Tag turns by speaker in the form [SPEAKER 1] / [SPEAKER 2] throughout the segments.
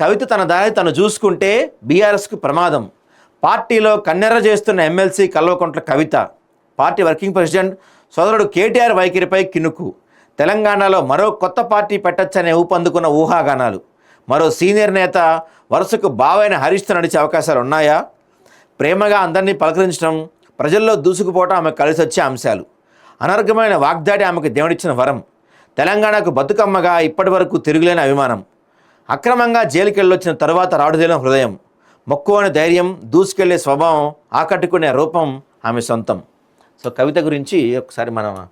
[SPEAKER 1] కవిత తన దారి తను చూసుకుంటే బీఆర్ఎస్కు ప్రమాదం. పార్టీలో కన్నెర్ర చేస్తున్న MLC Kalvakuntla Kavitha party working president సోదరుడు కేటీఆర్ వైఖరిపై కినుకు. తెలంగాణలో మరో కొత్త పార్టీ పెట్టచ్చనే ఊపందుకున్న ఊహాగానాలు. మరో సీనియర్ నేత వరుసకు బావైన హరీష్తో నడిచే అవకాశాలు ఉన్నాయా? ప్రేమగా అందరినీ పలకరించడం ప్రజల్లో దూసుకుపోవటం ఆమె కలిసి వచ్చే అంశాలు. అనర్ఘమైన వాగ్దాటి ఆమెకు దేవుడిచ్చిన వరం. తెలంగాణకు బతుకమ్మగా ఇప్పటి వరకు తిరుగులేని అభిమానం. అక్రమంగా జైలుకెళ్ళొచ్చిన తరువాత రాడుదేలిన హృదయం మొక్కువని ధైర్యం దూసుకెళ్ళే స్వభావం ఆకట్టుకునే రూపం ఆమె సొంతం. సో కవిత గురించి ఒకసారి మనం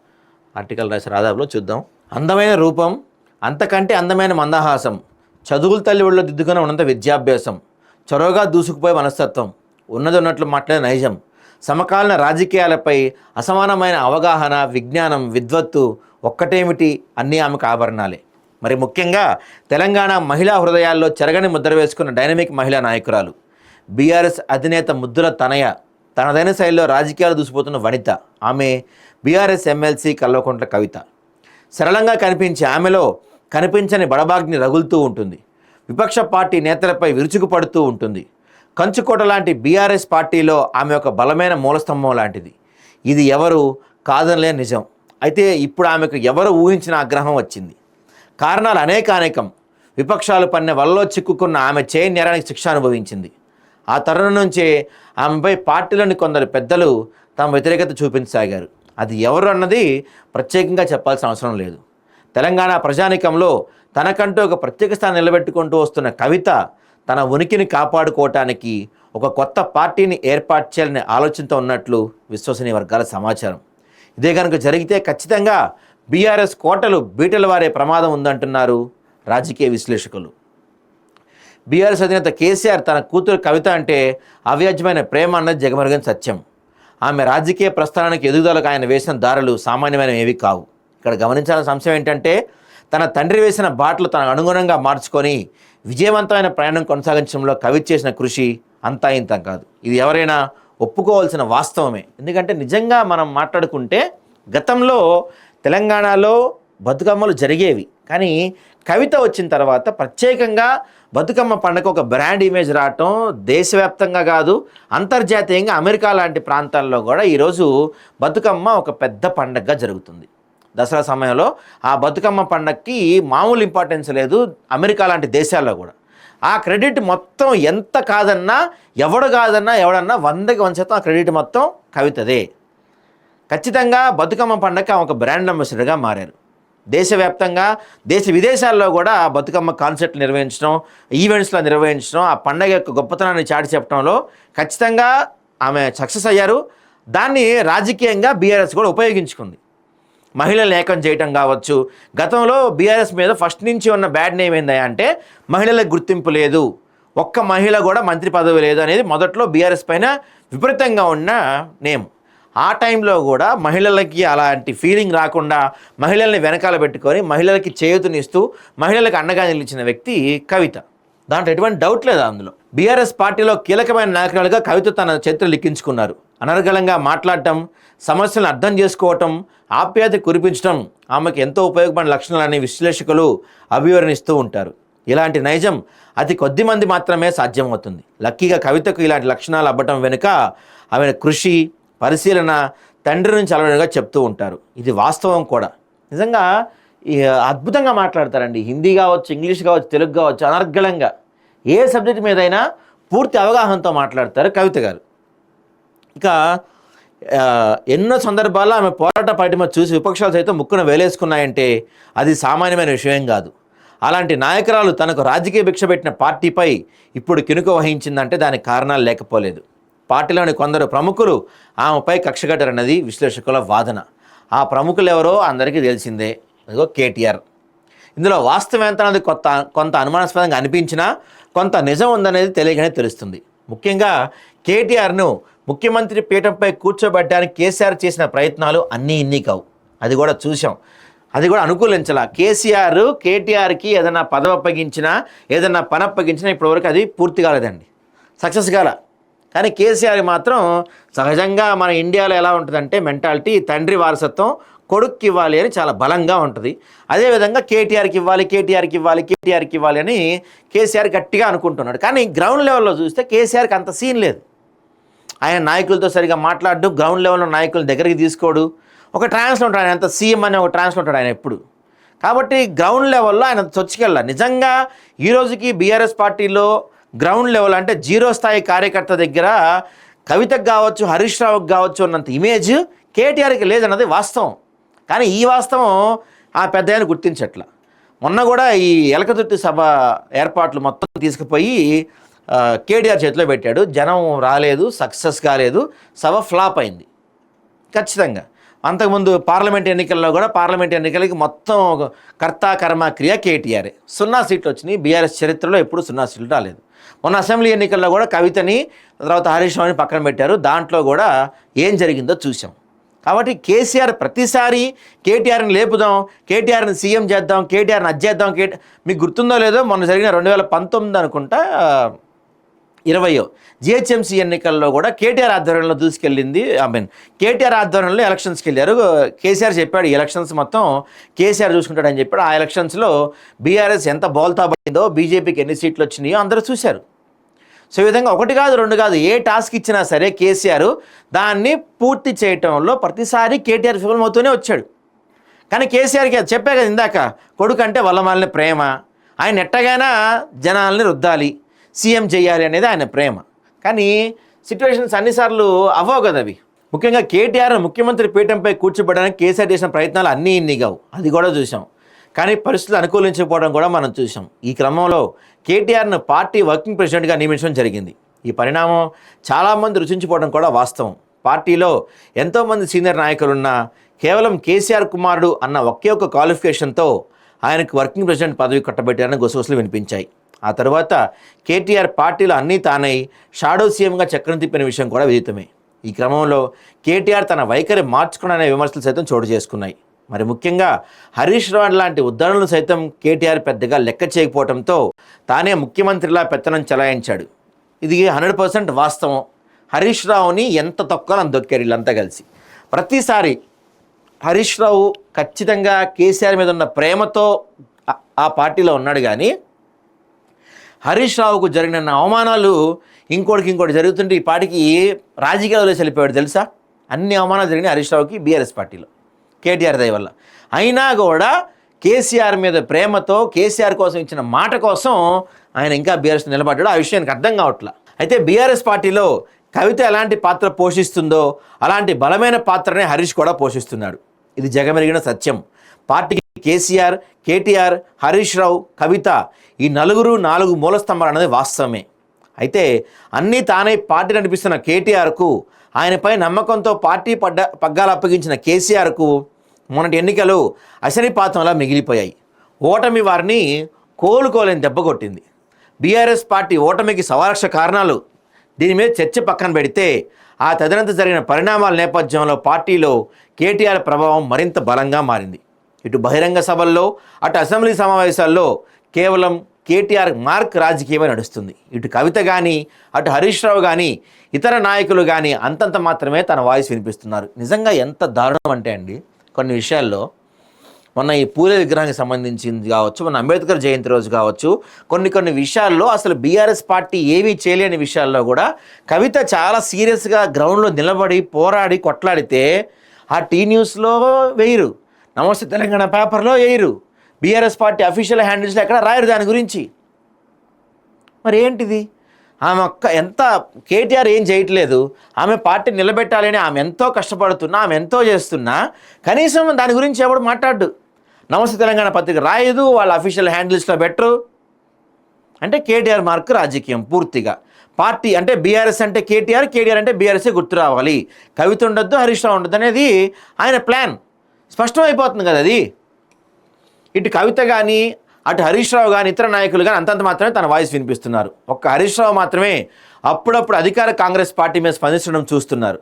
[SPEAKER 1] ఆర్టికల్ రాసిన ఆదాబులో చూద్దాం. అందమైన రూపం అంతకంటే అందమైన మందహాసం చదువుల తల్లి ఒళ్ళో దిద్దుకుని ఉన్నంత విద్యాభ్యాసం చొరవగా దూసుకుపోయే మనస్తత్వం ఉన్నది ఉన్నట్లు మాట్లాడే నైజం సమకాలీన రాజకీయాలపై అసమానమైన అవగాహన విజ్ఞానం విద్వత్తు ఒక్కటేమిటి అన్నీ ఆమెకు ఆభరణాలే. మరి ముఖ్యంగా తెలంగాణ మహిళా హృదయాల్లో చెరగని ముద్ర వేసుకున్న డైనమిక్ మహిళా నాయకురాలు. బీఆర్ఎస్ అధినేత ముద్దుల తనయ తనదైన శైలిలో రాజకీయాలు దూసిపోతున్న వనిత. ఆమె బీఆర్ఎస్ ఎమ్మెల్సీ కల్వకుంట్ల కవిత. సరళంగా కనిపించే ఆమెలో కనిపించని బడబాగ్ని రగులుతూ ఉంటుంది. విపక్ష పార్టీ నేతలపై విరుచుకుపడుతూ ఉంటుంది. కంచుకోట లాంటి బీఆర్ఎస్ పార్టీలో ఆమె ఒక బలమైన మూలస్తంభం లాంటిది. ఇది ఎవరు? కాదనలే నిజం. అయితే ఇప్పుడు ఆమెకు ఎవరు ఊహించిన ఆగ్రహం వచ్చింది? కారణాలు అనేకానేకం. విపక్షాలు పన్నె వలలో చిక్కుకున్న ఆమె చేయి నేరానికి శిక్ష అనుభవించింది. ఆ తరుణం నుంచే ఆమెపై పార్టీలోని కొందరు పెద్దలు తమ వ్యతిరేకత చూపించసాగారు. అది ఎవరు అన్నది ప్రత్యేకంగా చెప్పాల్సిన అవసరం లేదు. తెలంగాణ ప్రజానికంలో తనకంటూ ఒక ప్రత్యేక స్థానం నిలబెట్టుకుంటూ వస్తున్న కవిత తన ఉనికిని కాపాడుకోవటానికి ఒక కొత్త పార్టీని ఏర్పాటు చేయాలనే ఆలోచనతో ఉన్నట్లు విశ్వసనీయ వర్గాల సమాచారం. ఇదే కనుక జరిగితే ఖచ్చితంగా బీఆర్ఎస్ కోటలు బీటల వారే ప్రమాదం ఉందంటున్నారు రాజకీయ విశ్లేషకులు. బీఆర్ఎస్ అధినేత కేసీఆర్ తన కూతురు కవిత అంటే అవ్యాజ్యమైన ప్రేమ అన్నది జగమరుగని సత్యం. ఆమె రాజకీయ ప్రస్థానానికి ఎదుగుదలకు ఆయన వేసిన దారులు సామాన్యమైన ఏవి కావు. ఇక్కడ గమనించాల్సిన అంశం ఏంటంటే తన తండ్రి వేసిన బాటలు తనకు అనుగుణంగా మార్చుకొని విజయవంతమైన ప్రయాణం కొనసాగించడంలో కవిత చేసిన కృషి అంతా ఇంత కాదు. ఇది ఎవరైనా ఒప్పుకోవాల్సిన వాస్తవమే. ఎందుకంటే నిజంగా మనం మాట్లాడుకుంటే గతంలో తెలంగాణలో బతుకమ్మలు జరిగేవి. కానీ కవిత వచ్చిన తర్వాత ప్రత్యేకంగా బతుకమ్మ పండుగ ఒక బ్రాండ్ ఇమేజ్ రావటం దేశవ్యాప్తంగా కాదు అంతర్జాతీయంగా అమెరికా లాంటి ప్రాంతాల్లో కూడా ఈరోజు బతుకమ్మ ఒక పెద్ద పండగగా జరుగుతుంది. దసరా సమయంలో ఆ బతుకమ్మ పండగకి మామూలు ఇంపార్టెన్స్ లేదు అమెరికా లాంటి దేశాల్లో కూడా. ఆ క్రెడిట్ మొత్తం ఎంత కాదన్నా ఎవడు కాదన్నా ఎవడన్నా వందకి వంద శాతం ఆ క్రెడిట్ మొత్తం కవితదే. ఖచ్చితంగా బతుకమ్మ పండగ ఆమె ఒక బ్రాండ్ అంబాసిడర్గా మారారు. దేశవ్యాప్తంగా దేశ విదేశాల్లో కూడా బతుకమ్మ కాన్సెప్ట్లు నిర్వహించడం ఈవెంట్స్లో నిర్వహించడం ఆ పండగ యొక్క గొప్పతనాన్ని చాటి చెప్పడంలో ఖచ్చితంగా ఆమె సక్సెస్ అయ్యారు. దాన్ని రాజకీయంగా బీఆర్ఎస్ కూడా ఉపయోగించుకుంది. మహిళలు ఏకం చేయటం కావచ్చు. గతంలో బీఆర్ఎస్ మీద ఫస్ట్ నుంచి ఉన్న బ్యాడ్ నేమ్ ఏందా అంటే మహిళలకు గుర్తింపు లేదు. ఒక్క మహిళ కూడా మంత్రి పదవి లేదు అనేది మొదట్లో బీఆర్ఎస్ పైన విపరీతంగా ఉన్న నేమ్ ఆ టైంలో కూడా మహిళలకి అలాంటి ఫీలింగ్ రాకుండా మహిళల్ని వెనకాల పెట్టుకొని మహిళలకి చేయూతనిస్తూ మహిళలకు అండగా నిలిచిన వ్యక్తి కవిత. దాంట్లో ఎటువంటి డౌట్ లేదు అందులో? బీఆర్ఎస్ పార్టీలో కీలకమైన నాయకురాలుగా కవిత తన చరిత్ర లిఖించుకున్నారు. అనర్గళంగా మాట్లాడటం సమస్యలను అర్థం చేసుకోవటం ఆప్యాయత కురిపించడం ఆమెకు ఎంతో ఉపయోగపడిన లక్షణాలని విశ్లేషకులు అభివర్ణిస్తూ ఉంటారు. ఇలాంటి నైజం అతి కొద్ది మంది మాత్రమే సాధ్యమవుతుంది. లక్కీగా కవితకు ఇలాంటి లక్షణాలు అవ్వటం వెనుక ఆమె కృషి పరిశీలన తండ్రి నుంచి అలవడంగా చెప్తూ ఉంటారు. ఇది వాస్తవం కూడా. నిజంగా ఈ అద్భుతంగా మాట్లాడతారండి. హిందీ కావచ్చు ఇంగ్లీష్ కావచ్చు తెలుగు కావచ్చు అనర్గళంగా ఏ సబ్జెక్ట్ మీదైనా పూర్తి అవగాహనతో మాట్లాడతారు కవిత గారు. ఇక ఎన్నో సందర్భాల్లో ఆమె పోరాట పటిమ చూసి విపక్షాలు సైతం ముక్కున వేలేసుకున్నాయంటే అది సామాన్యమైన విషయం కాదు. అలాంటి నాయకురాలు తనకు రాజకీయ భిక్ష పెట్టిన పార్టీపై ఇప్పుడు కినుక వహించిందంటే దానికి కారణాలు లేకపోలేదు. పార్టీలోని కొందరు ప్రముఖులు ఆమెపై కక్షగట్టారన్నది విశ్లేషకుల వాదన. ఆ ప్రముఖులు ఎవరో అందరికీ తెలిసిందే. అదిగో కేటీఆర్. ఇందులో వాస్తవం ఎంత అన్నది కొత్త కొంత అనుమానాస్పదంగా అనిపించినా కొంత నిజం ఉందనేది తెలియగానే తెలుస్తుంది. ముఖ్యంగా కేటీఆర్ను ముఖ్యమంత్రి పీఠంపై కూర్చోబెట్టడానికి కేసీఆర్ చేసిన ప్రయత్నాలు అన్నీ ఇన్ని కావు. అది కూడా చూసాం అది కూడా అనుకూలించాల. కేసీఆర్ కేటీఆర్కి ఏదైనా పదవి అప్పగించినా ఏదైనా పని అప్పగించినా ఇప్పటివరకు అది పూర్తి కాలేదండి. సక్సెస్ కాల. కానీ కేసీఆర్ మాత్రం సహజంగా మన ఇండియాలో ఎలా ఉంటుందంటే మెంటాలిటీ తండ్రి వారసత్వం కొడుక్కి ఇవ్వాలి అని చాలా బలంగా ఉంటుంది. అదేవిధంగా కేటీఆర్కి ఇవ్వాలి కేటీఆర్కి ఇవ్వాలి కేటీఆర్కి ఇవ్వాలి అని కేసీఆర్ గట్టిగా అనుకుంటున్నాడు. కానీ గ్రౌండ్ లెవెల్లో చూస్తే కేసీఆర్కి అంత సీన్ లేదు. ఆయన నాయకులతో సరిగా మాట్లాడు గ్రౌండ్ లెవెల్లో నాయకుల దగ్గరికి తీసుకోడు. ఒక ట్రాన్స్లో ఆయన అంత సీఎం అని ఒక ట్రాన్స్లో ఉంటాడు ఆయన ఎప్పుడు. కాబట్టి గ్రౌండ్ లెవెల్లో ఆయన చొచ్చుకెళ్ళాలి. నిజంగా ఈ రోజుకి బీఆర్ఎస్ పార్టీలో గ్రౌండ్ లెవెల్ అంటే జీరో స్థాయి కార్యకర్త దగ్గర కవితకు కావచ్చు హరీష్ రావుకి కావచ్చు అన్నంత ఇమేజ్ కేటీఆర్కి లేదన్నది వాస్తవం. కానీ ఈ వాస్తవం ఆ పెద్ద ఆయన గుర్తించట్ల. మొన్న కూడా ఈ ఎలకతుర్తి సభ ఏర్పాట్లు మొత్తం తీసుకుపోయి కేటీఆర్ చేతిలో పెట్టాడు. జనం రాలేదు సక్సెస్ కాలేదు సభ ఫ్లాప్ అయింది. ఖచ్చితంగా. అంతకుముందు పార్లమెంట్ ఎన్నికల్లో కూడా పార్లమెంట్ ఎన్నికలకి మొత్తం కర్త కర్మ క్రియ కేటీఆర్. సున్నా సీట్లు వచ్చినాయి. బీఆర్ఎస్ చరిత్రలో ఎప్పుడు సున్నా సీట్లు రాలేదు. మొన్న అసెంబ్లీ ఎన్నికల్లో కూడా కవితని తర్వాత హరీష్ రావుని పక్కన పెట్టారు. దాంట్లో కూడా ఏం జరిగిందో చూసాం కాబట్టి కేసీఆర్ ప్రతిసారి కేటీఆర్ని లేపుదాం కేటీఆర్ని సీఎం చేద్దాం కేటీఆర్ని అజ్జేద్దాం కేటీ మీకు గుర్తుందో లేదో మొన్న జరిగిన రెండు వేల పంతొమ్మిది అనుకుంటా ఇరవయో. జిహెచ్ఎంసీ ఎన్నికల్లో కూడా కేటీఆర్ ఆధ్వర్యంలో దూసుకెళ్ళింది ఐ మీన్ కేటీఆర్ ఆధ్వర్యంలో ఎలక్షన్స్కి వెళ్ళారు. కేసీఆర్ చెప్పాడు ఎలక్షన్స్ మొత్తం కేసీఆర్ చూసుకుంటాడని చెప్పాడు. ఆ ఎలక్షన్స్లో బీఆర్ఎస్ ఎంత బోల్తా పడిందో బీజేపీకి ఎన్ని సీట్లు వచ్చినాయో అందరూ చూశారు. సో ఈ విధంగా ఒకటి కాదు రెండు కాదు ఏ టాస్క్ ఇచ్చినా సరే కేసీఆర్ దాన్ని పూర్తి చేయటంలో ప్రతిసారి కేటీఆర్ విఫలమవుతూనే వచ్చాడు. కానీ కేసీఆర్కి అది చెప్పా కదా ఇందాక కొడుకు అంటే వల్లమాలిన ప్రేమ. ఆయన ఎట్టగైనా జనాల్ని రుద్దాలి. సీఎం చేయాలి అనేది ఆయన ప్రేమ. కానీ సిచ్యువేషన్స్ అన్నిసార్లు అవ్వవు కదా అవి. ముఖ్యంగా కేటీఆర్ ముఖ్యమంత్రి పీఠంపై కూర్చోబెట్టడానికి కేసీఆర్ చేసిన ప్రయత్నాలు అన్నీ ఇన్ని కావు. అది కూడా చూసాం. కానీ పరిస్థితులు అనుకూలించకపోవడం కూడా మనం చూసాం. ఈ క్రమంలో కేటీఆర్ను పార్టీ వర్కింగ్ ప్రెసిడెంట్గా నియమించడం జరిగింది. ఈ పరిణామం చాలామంది రుచించిపోవడం కూడా వాస్తవం. పార్టీలో ఎంతోమంది సీనియర్ నాయకులున్నా కేవలం కేసీఆర్ కుమారుడు అన్న ఒకే ఒక క్వాలిఫికేషన్తో ఆయనకు వర్కింగ్ ప్రెసిడెంట్ పదవి కట్టబెట్టారని గుసగుసలు వినిపించాయి. ఆ తర్వాత కేటీఆర్ పార్టీలో అన్నీ తానై షాడో సీఎంగా చక్రం తిప్పిన విషయం కూడా విదితమే. ఈ క్రమంలో కేటీఆర్ తన వైఖరి మార్చుకున్న విమర్శలు సైతం చోటు చేసుకున్నాయి. మరి ముఖ్యంగా హరీష్ రావు లాంటి ఉద్ధరణలు సైతం కేటీఆర్ పెద్దగా లెక్క చేయకపోవడంతో తానే ముఖ్యమంత్రిలా పెత్తనం చెలాయించాడు. ఇది హండ్రెడ్ పర్సెంట్ వాస్తవం. హరీష్ రావుని ఎంత తొక్కలో దొక్కారు వీళ్ళంతా కలిసి. ప్రతిసారి హరీష్ రావు ఖచ్చితంగా కేసీఆర్ మీద ఉన్న ప్రేమతో ఆ పార్టీలో ఉన్నాడు కానీ హరీష్ రావుకు జరిగిన అవమానాలు ఇంకోటికి ఇంకోటి జరుగుతుంటే ఈ పాటికి రాజకీయాల్లో వెళ్ళిపోయాడు తెలుసా? అన్ని అవమానాలు జరిగినాయి హరీష్ రావుకి బీఆర్ఎస్ పార్టీలో కేటీఆర్ దయ వల్ల. అయినా కూడా కేసీఆర్ మీద ప్రేమతో కేసీఆర్ కోసం ఇచ్చిన మాట కోసం ఆయన ఇంకా బీఆర్ఎస్ నిలబడ్డాడు. ఆ విషయానికి అర్థం కావట్లా. అయితే బీఆర్ఎస్ పార్టీలో కవిత ఎలాంటి పాత్ర పోషిస్తుందో అలాంటి బలమైన పాత్రనే హరీష్ కూడా పోషిస్తున్నాడు. ఇది జగమెరిగిన సత్యం. పార్టీకి కేసీఆర్ కేటీఆర్ హరీష్ రావు కవిత ఈ నలుగురు నాలుగు మూల అనేది వాస్తవమే. అయితే అన్నీ తానే పార్టీ నడిపిస్తున్న కేటీఆర్కు ఆయనపై నమ్మకంతో పార్టీ పడ్డ పగ్గాలు అప్పగించిన కేసీఆర్కు మొన్నటి ఎన్నికలు అశనిపాతంలా మిగిలిపోయాయి. ఓటమి వారిని కోలుకోలేని దెబ్బ కొట్టింది. బీఆర్ఎస్ పార్టీ ఓటమికి సవాలక్ష కారణాలు దీని మీద చర్చ పక్కన పెడితే ఆ తదనంత జరిగిన పరిణామాల నేపథ్యంలో పార్టీలో కేటీఆర్ ప్రభావం మరింత బలంగా మారింది. ఇటు బహిరంగ సభల్లో అటు అసెంబ్లీ సమావేశాల్లో కేవలం కేటీఆర్ మార్క్ రాజకీయమే నడుస్తుంది. ఇటు కవిత కానీ అటు హరీష్ రావు కానీ ఇతర నాయకులు కానీ అంతంత మాత్రమే తన వాయిస్ వినిపిస్తున్నారు. నిజంగా ఎంత దారుణం అంటే అండి కొన్ని విషయాల్లో మొన్న ఈ పూలే విగ్రహానికి సంబంధించింది కావచ్చు మన అంబేద్కర్ జయంతి రోజు కావచ్చు కొన్ని కొన్ని విషయాల్లో అసలు బీఆర్ఎస్ పార్టీ ఏమీ చేయలేని విషయాల్లో కూడా కవిత చాలా సీరియస్గా గ్రౌండ్లో నిలబడి పోరాడి కొట్లాడితే ఆ టీ న్యూస్లో వేయరు నమస్తే తెలంగాణ పేపర్లో వేయరు బీఆర్ఎస్ పార్టీ అఫీషియల్ హ్యాండిల్స్లో ఎక్కడ రాయరు దాని గురించి. మరి ఏంటిది? ఆమె ఒక్క ఎంత కేటీఆర్ ఏం చేయట్లేదు. ఆమె పార్టీ నిలబెట్టాలని ఆమె ఎంతో కష్టపడుతున్నా ఆమె ఎంతో చేస్తున్నా కనీసం దాని గురించి ఎవడు మాట్లాడు నమస్తే తెలంగాణ పత్రిక రాయదు వాళ్ళ అఫీషియల్ హ్యాండిల్స్లో పెట్టరు. అంటే కేటీఆర్ మార్క్ రాజకీయం పూర్తిగా. పార్టీ అంటే బీఆర్ఎస్ అంటే కేటీఆర్ కేటీఆర్ అంటే బీఆర్ఎస్ఏ గుర్తు రావాలి. కవిత ఉండొద్దు హరీష్ రావు ఉండొద్దు అనేది ఆయన ప్లాన్. స్పష్టమైపోతుంది కదా అది. ఇటు కవిత కానీ అటు హరీష్ రావు కానీ ఇతర నాయకులు కానీ అంతంత మాత్రమే తన వాయిస్ వినిపిస్తున్నారు. ఒక్క హరీష్ రావు మాత్రమే అప్పుడప్పుడు అధికార కాంగ్రెస్ పార్టీ మీద స్పందించడం చూస్తున్నారు.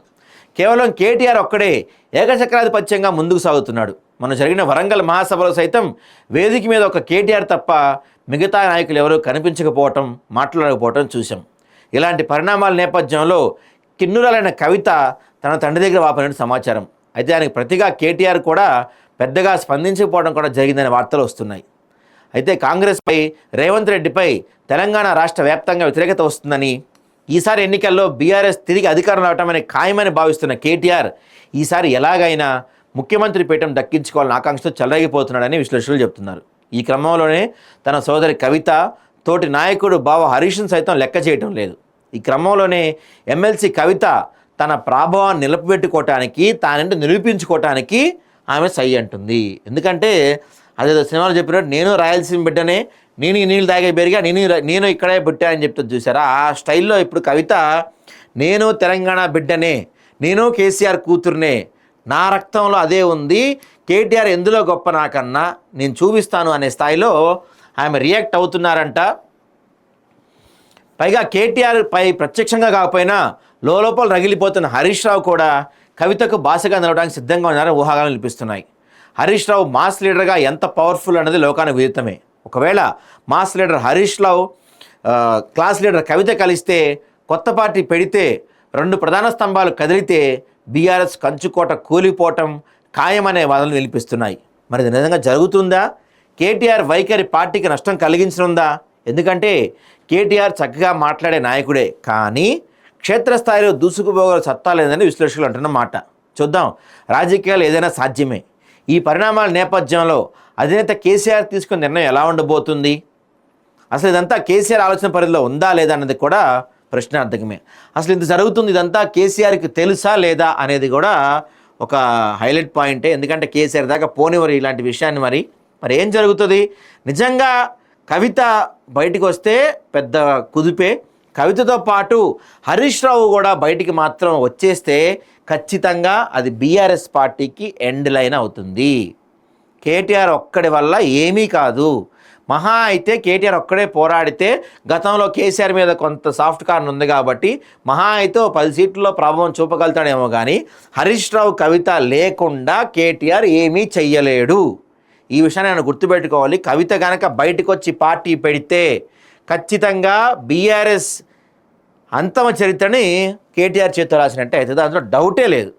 [SPEAKER 1] కేవలం కేటీఆర్ ఒక్కడే ఏకచక్రాధిపత్యంగా ముందుకు సాగుతున్నాడు. మనం జరిగిన వరంగల్ మహాసభలో సైతం వేదిక మీద ఒక కేటీఆర్ తప్ప మిగతా నాయకులు ఎవరూ కనిపించకపోవటం మాట్లాడకపోవటం చూశాం. ఇలాంటి పరిణామాల నేపథ్యంలో కిన్నురాలైన కవిత తన తండ్రి దగ్గర వాపినట్టు సమాచారం. అయితే దానికి ప్రతిగా కేటీఆర్ కూడా పెద్దగా స్పందించకపోవడం కూడా జరిగిందనే వార్తలు వస్తున్నాయి. అయితే కాంగ్రెస్పై రేవంత్ రెడ్డిపై తెలంగాణ రాష్ట్ర వ్యాప్తంగా వ్యతిరేకత వస్తుందని ఈసారి ఎన్నికల్లో బీఆర్ఎస్ తిరిగి అధికారం రావటమని ఖాయమని భావిస్తున్న కేటీఆర్ ఈసారి ఎలాగైనా ముఖ్యమంత్రి పీఠం దక్కించుకోవాలని ఆకాంక్షతో చెలరేగిపోతున్నాడని విశ్లేషకులు చెబుతున్నారు ఈ క్రమంలోనే తన సోదరి కవిత తోటి నాయకుడు బావ హరీష్ను సైతం లెక్క చేయటం లేదు. ఈ క్రమంలోనే ఎమ్మెల్సీ కవిత తన ప్రాభవాన్ని నిలబెట్టుకోవటానికి తానంటే నిరూపించుకోవటానికి ఆమె సై అంటుంది. ఎందుకంటే అదేదో సినిమాలో చెప్పినట్టు నేను రాయలసీమ బిడ్డనే నేను ఈ నీళ్ళు తాగే పెరిగా నేను నేను ఇక్కడే పుట్టా అని చెప్తుంది చూసారా? ఆ స్టైల్లో ఇప్పుడు కవిత నేను తెలంగాణ బిడ్డనే నేను కేసీఆర్ కూతురునే నా రక్తంలో అదే ఉంది కేటీఆర్ ఎందులో గొప్ప నాకన్నా నేను చూపిస్తాను అనే స్థాయిలో ఆమె రియాక్ట్ అవుతున్నారంట. పైగా కేటీఆర్ పై ప్రత్యక్షంగా కాకపోయినా లోపల రగిలిపోతున్న హరీష్ రావు కూడా కవితకు భాషగా నిలవడానికి సిద్ధంగా ఉన్నారని ఊహాగాలు నిలిపిస్తున్నాయి హరీష్ రావు మాస్ లీడర్గా ఎంత పవర్ఫుల్ అన్నది లోకానికి విదితమే ఒకవేళ mass leader Harish Rao class leader Kavitha కలిస్తే కొత్త పార్టీ పెడితే రెండు ప్రధాన స్తంభాలు కదిలితే బీఆర్ఎస్ కంచుకోట కూలిపోవటం ఖాయమనే వాదనలు నిలిపిస్తున్నాయి మరి ఇది నిజంగా జరుగుతుందా? కేటీఆర్ వైఖరి పార్టీకి నష్టం కలిగించనుందా? ఎందుకంటే కేటీఆర్ చక్కగా మాట్లాడే నాయకుడే. కానీ క్షేత్రస్థాయిలో దూసుకుపోగల సత్తా లేదని విశ్లేషకులు అంటున్న మాట. చూద్దాం. రాజకీయాలు ఏదైనా సాధ్యమే. ఈ పరిణామాల నేపథ్యంలో అధినేత కేసీఆర్ తీసుకున్న నిర్ణయం ఎలా ఉండబోతుంది? అసలు ఇదంతా కేసీఆర్ ఆలోచన పరిధిలో ఉందా లేదా అన్నది కూడా ప్రశ్నార్థకమే. అసలు ఇంత జరుగుతుంది ఇదంతా కేసీఆర్కి తెలుసా లేదా అనేది కూడా ఒక హైలైట్ పాయింటే. ఎందుకంటే కేసీఆర్ దాకా పోనివ్వరు ఇలాంటి విషయాన్ని మరి. మరి ఏం జరుగుతుంది? నిజంగా కవిత బయటకు వస్తే పెద్ద కుదిపే. కవితతో పాటు హరీష్ రావు కూడా బయటికి మాత్రం వచ్చేస్తే ఖచ్చితంగా అది బీఆర్ఎస్ పార్టీకి ఎండ్ లైన్ అవుతుంది. కేటీఆర్ ఒక్కడి వల్ల ఏమీ కాదు. మహా అయితే కేటీఆర్ ఒక్కడే పోరాడితే గతంలో కేసీఆర్ మీద కొంత సాఫ్ట్ కార్న్ ఉంది కాబట్టి మహా అయితే ఓ పది సీట్లలో ప్రభావం చూపగలుగుతాడేమో కానీ హరీష్ రావు కవిత లేకుండా కేటీఆర్ ఏమీ చెయ్యలేడు. ఈ విషయాన్ని నేను గుర్తుపెట్టుకోవాలి. కవిత కనుక బయటకు వచ్చి పార్టీ పెడితే ఖచ్చితంగా బీఆర్ఎస్ అంతమ చరిత్రని కేటీఆర్ చేతితో రాసినట్టే. అయితే దాంట్లో డౌటే లేదు.